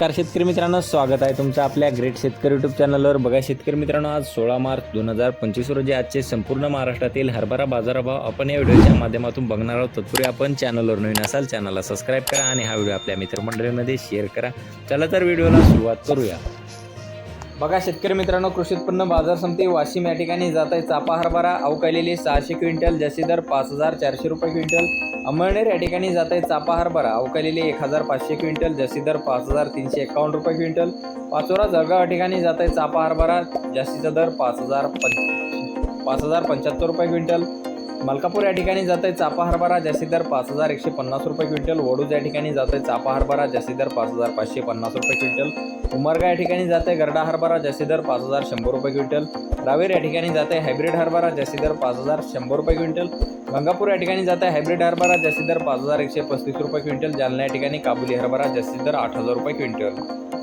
नमस्कार शेतकरी मित्रांनो. स्वागत आहे तुमचं आपल्या ग्रेट शेतकरी युट्यूब चॅनलवर बघा शेतकरी मित्रांनो आज सोळा मार्च दोन हजार पंचवीस रोजी आजचे संपूर्ण महाराष्ट्रातील हरभरा बाजारभाव आपण या व्हिडिओच्या माध्यमातून बघणार आहोत. तत्पूर्वी आपण चॅनलवर नवीन असाल चॅनलला सबस्क्राईब करा आणि हा व्हिडिओ आपल्या मित्रमंडळीमध्ये शेअर करा. चला तर व्हिडिओला सुरुवात करूया. बघा शेतकरी मित्रांनो कृषी उत्पन्न बाजार समिती वाशिम या ठिकाणी जात आहे. चापा हरभरा अवकालेली सहाशे क्विंटल जशी दर पाच हजार चारशे रुपये क्विंटल. अमळनेर या ठिकाणी जात आहे चापा हरभरा अवकालेली एक हजार पाचशे क्विंटल जशी दर पाच हजार तीनशे एकावन्न रुपये क्विंटल. पाचोरा जळगाव या ठिकाणी जात आहे चापा हरभरा जास्तीचा दर पाच हजार पंच पाच हजार पंच्याहत्तर रुपये क्विंटल. मलकापूर या ठिकाणी जात आहे चापा हरभरा जास्ती दर पाच हजार एकशे पन्नास रुपये क्विंटल. वडूज या ठिकाणी जात आहे चापा हरभरा जास्ती दर पाच हजार पाचशे पन्नास रुपये क्विंटल. उमरगा या ठिकाणी जात आहे गरडा हरभरा जास्ती दर पाच हजार शंभर रुपये क्विंटल. रावेर या ठिकाणी जात आहे हायब्रिड हरभरा जास्ती दर पाच हजार शंभर रुपये क्विंटल. गंगापूर या ठिकाणी जात आहे हायब्रिड हरभरा जास्ती दर पाच हजार एकशे पस्तीस रुपये क्विंटल. जालना या ठिकाणी काबुली हरभरा जास्ती दर आठ हजार रुपये क्विंटल.